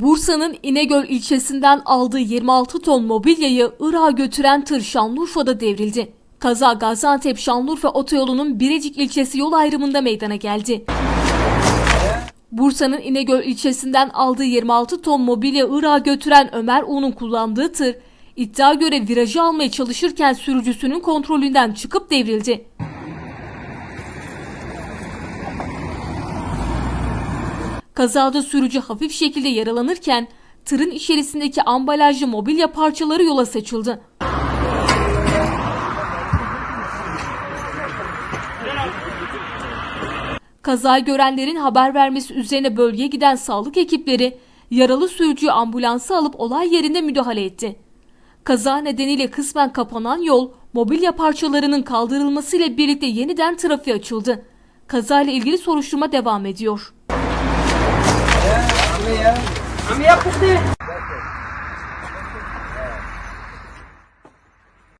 Bursa'nın İnegöl ilçesinden aldığı 26 ton mobilyayı Irak'a götüren tır Şanlıurfa'da devrildi. Kaza Gaziantep Şanlıurfa otoyolunun Birecik ilçesi yol ayrımında meydana geldi. Bursa'nın İnegöl ilçesinden aldığı 26 ton mobilya Irak'a götüren Ömer U'nun kullandığı tır, iddia göre virajı almaya çalışırken sürücüsünün kontrolünden çıkıp devrildi. Kazada sürücü hafif şekilde yaralanırken tırın içerisindeki ambalajlı mobilya parçaları yola saçıldı. Kazayı görenlerin haber vermesi üzerine bölgeye giden sağlık ekipleri yaralı sürücüyü ambulansa alıp olay yerinde müdahale etti. Kaza nedeniyle kısmen kapanan yol mobilya parçalarının kaldırılmasıyla birlikte yeniden trafiğe açıldı. Kazayla ilgili soruşturma devam ediyor. Haben wir ja Probleme?